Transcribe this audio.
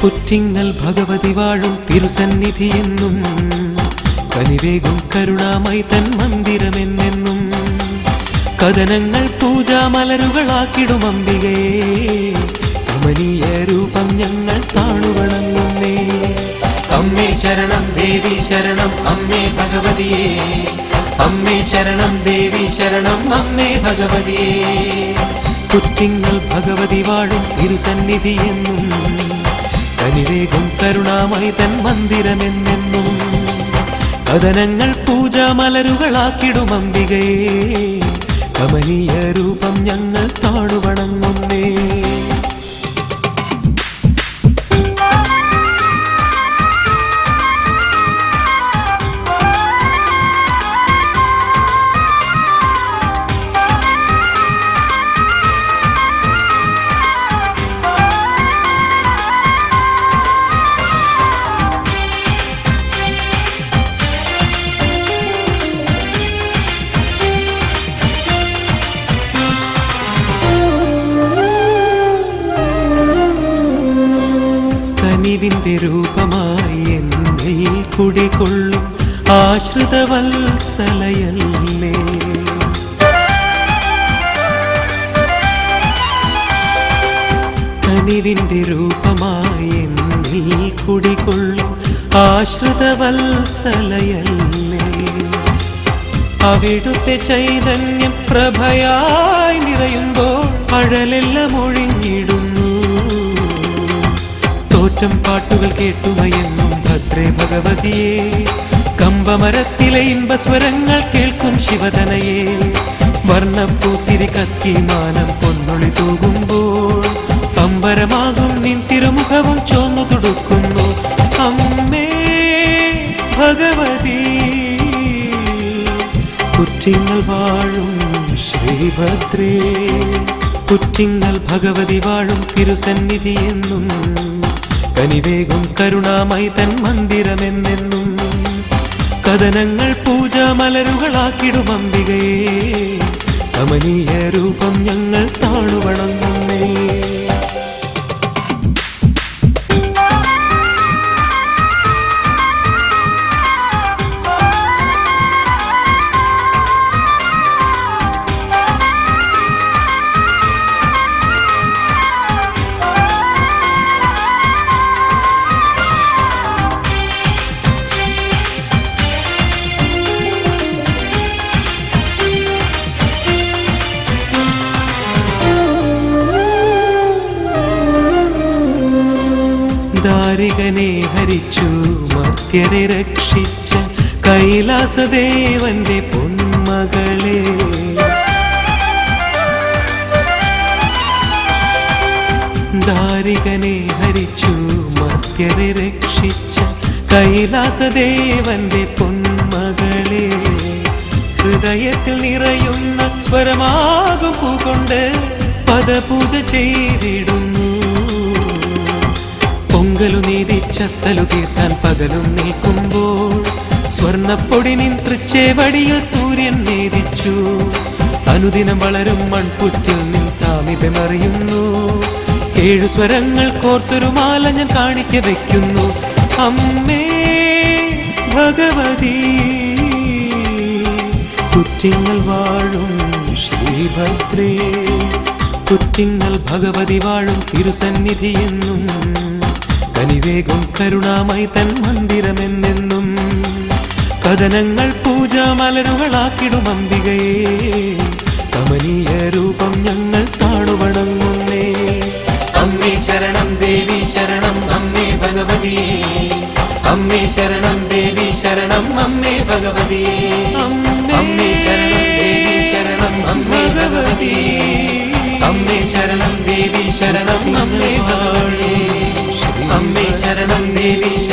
പുറ്റിങ്ങൽ ഭഗവതി വാഴും തിരുസന്നിധിയെന്നും കനിവേകും കരുണാമൈ തൻ മന്ദിരമെന്നെന്നും കഥനങ്ങൾ പൂജാമലരുകളാക്കിടും അംബികയെ കമനീയ രൂപം ഞങ്ങൾ താണുവണങ്ങുന്നേ. അമ്മേ ശരണം ദേവി ശരണം അമ്മേ ഭഗവതിയേ. അമ്മേ ശരണം ദേവി ശരണം അമ്മേ ഭഗവതിയേ. കുറ്റിങ്ങൾ ഭഗവതി വാഴും തിരുസന്നിധിയെന്നും കനിവേകും കരുണാമൈ തൻ മന്ദിരമെന്നെന്നും കഥനങ്ങൾ പൂജാമലരുകളാക്കിടും അംബികയെ. കമനീയ രൂപം ഞങ്ങൾ താണുവണങ്ങുന്നേ കനിവിന്റെ രൂപമായി എന്നിൽ കുടികൊള്ളും ആശ്രിതവത്സലയല്ലേ. കനിവിന്റെ രൂപമായി എന്നിൽ കുടികൊള്ളും ആശ്രിതവത്സലയല്ലേ. അവിടുത്തെ ചൈതന്യം പ്രഭയായി നിറയുമ്പോൾ അഴലെല്ലാം ഒഴിഞ്ഞിടുന്നു തോറ്റം പാട്ടുകൾ കേട്ടുമയെന്നും ഭദ്രേ ഭഗവതിയെ. കമ്പമരത്തിലെ ഇമ്പസ്വരങ്ങൾ കേൾക്കും ശിവതനയെ വർണപ്പൂത്തിരി കത്തി മാനം പൊന്നൊളി തൂകുമ്പോൾ പമ്പരമാകും നിൻ തിരുമുഖവും ചോന്നു തുടുക്കുന്നു. അമ്മേ ഭഗവതി. കുറ്റിങ്ങൾ വാഴും ശ്രീഭദ്രേ. കുറ്റിങ്ങൾ ഭഗവതി വാഴും തിരുസന്നിധി എന്നും കനിവേകും കരുണാമൈ തൻ മന്ദിരമെന്നെന്നും കഥനങ്ങൾ പൂജാമലരുകളാക്കിടും അംബികയെ. കമനീയ രൂപം ഞങ്ങൾ താണുവണങ്ങുന്നേ ദാരികനെ ഹരിച്ചു മർത്യരെ രക്ഷിച്ച കൈലാസദേവന്റെ പൊന്മകളെ. ദാരികനെ ഹരിച്ചു മർത്യരെ രക്ഷിച്ച കൈലാസദേവന്റെ പൊന്മകളെ. ഹൃദയത്തിൽ നിറയുന്ന സ്വരമാകും പൂകൊണ്ട് പദപൂജ ചെയ്തിടുന്നു. പൊങ്കലു നീതി ചത്തലു തീർത്താൻ പകലും നിൽക്കുമ്പോൾ സ്വർണപ്പൊടി നിൻ തൃച്ചേവടിയിൽ സൂര്യൻ നേദിച്ചു. അനുദിനം വളരും മൺപുറ്റിൽ നിൻ സാമീപ്യമറിയുന്നു ഏഴു സ്വരങ്ങൾ കോർത്തൊരു മാല ഞാൻ കാണിക്ക വയ്ക്കുന്നു. അമ്മേ ഭഗവതി കുറ്റിങ്ങൾ വാഴും ശ്രീഭദ്രേ. കുറ്റിങ്ങൾ ഭഗവതി വാഴും തിരുസന്നിധി എന്നും കരുണാമായി കരുണാമൈ തൻ മന്ദിരമെന്നെന്നും കഥനങ്ങൾ പൂജാമലരുകളാക്കിടും അംബികയെ. കമനീയ രൂപം ഞങ്ങൾ താണുവണങ്ങുന്നേ അമ്മേ ശരണം ദേവി ശരണം അമ്മേ ഭഗവതി. അമ്മേ ശരണം ദേവി ശരണം അമ്മേ ഭഗവതി. അമ്മേ ശരണം ദേവി ശരണം അമ്മേ ഭഗവതിയേ അമ്മേ ശരണം ദേവി ശരണം അമ്മേ ഭഗവതിയേ അമ്മേ